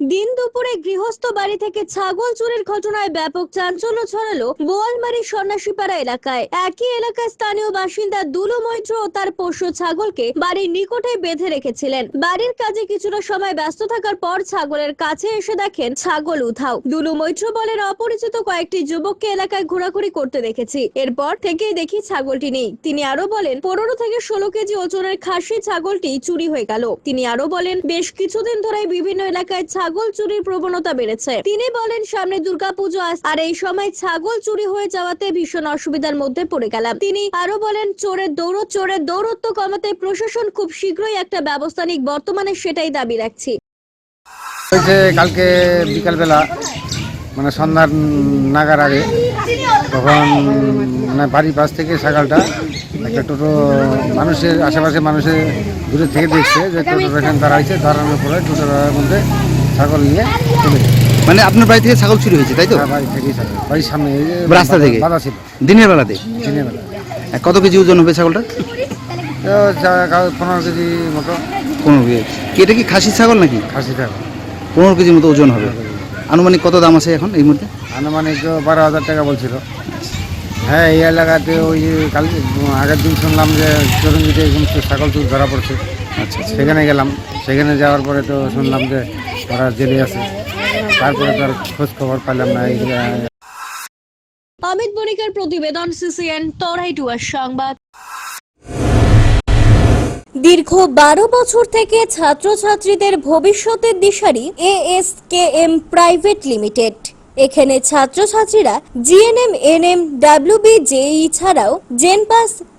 দিন দুপুরে গৃহস্থ বাড়ি থেকে ছাগল চুরির ঘটনায় ব্যাপক চাঞ্চল্য ছড়ালো বোয়ালমারি সন্ন্যাসীপাড়া এলাকায়। একই এলাকায় স্থানীয় বাসিন্দা দুলু মৈত্র ও তার পোষ্য ছাগলকে বাড়ির নিকটে বেঁধে রেখেছিলেন। বাড়ির কাজে কিছুটা সময় ব্যস্ত থাকার পর ছাগলের কাছে এসে দেখেন ছাগল উধাও। দুলু মৈত্র বলেন, অপরিচিত কয়েকটি যুবককে এলাকায় ঘোরাঘুরি করতে দেখেছি। এরপর থেকেই দেখি ছাগলটি নেই। তিনি আরও বলেন, পনেরো থেকে ষোলো কেজি ওজনের খাসি ছাগলটি চুরি হয়ে গেল। তিনি আরও বলেন, বেশ কিছুদিন ধরেই বিভিন্ন এলাকায় ছাগল চুরির প্রবণতা বেড়েছে। তিনি বলেন, সামনে দুর্গাপুজো আর এই সময় ছাগল চুরি হয়ে যাওয়াতে ভীষণ অসুবিধার মধ্যে পড়ে গেলাম। তিনি আরও বলেন, চোরের দৌড়, চোরের দৌরত্ব কমাতে প্রশাসন খুব শীঘ্রই একটা ব্যবস্থা নিক, বর্তমানে সেটাই দাবি রাখছি। কালকে বিকালবেলা মানে সন্ধ্যার নাগার আগে, তখন মানে বাড়ির পাশ থেকে ছাগলটা একটা টোটো মানুষের আশেপাশে মানুষের দূরে থেকে দেখছে যে টোটো এখানে দাঁড়াইছে, দাঁড়ানোর পরে টোটোর মধ্যে ছাগল নিয়ে চলে মানে আপনার বাড়ি থেকে ছাগল চুরি হয়েছে তাই তো? বাড়ি থেকেই ছাগল। বাড়ির সামনে এই যে রাস্তা থেকে? বাধা ছিল। দিনের বেলাতে? দিনের বেলা। কত কেজি ওজন হবে ছাগলটা? তো যা- পনেরো কেজি মতো। পনেরো কেজি। এটা কি খাসি ছাগল নাকি? খাসি ছাগল। পনেরো কেজির মতো ওজন হবে। আনুমানিক কত দাম আছে এখন এই মুহূর্তে? আনুমানিক তো বারো হাজার টাকা বলছিল। হ্যাঁ এই এলাকাতে ওই যে কাল আগের দিন শুনলাম যে চরঞ্জিতে এরকম তো ছাগল চুর ধরা পড়ছে। আচ্ছা আচ্ছা। সেখানে গেলাম। সেখানে যাওয়ার পরে তো শুনলাম যে ওরা জেলে আছে। তারপরে তো আর খোঁজ খবর পেলাম না অমিত বণিকের প্রতিবেদন সিসিএন তরাইটুয়ার সংবাদ। দীর্ঘ বারো বছর থেকে ছাত্রছাত্রীদের ভবিষ্যতের দিশারি এএসকেএম প্রাইভেট লিমিটেড। এখানে ছাত্রছাত্রীরা GNM and ANM WB JE ছাড়াও জেনপাস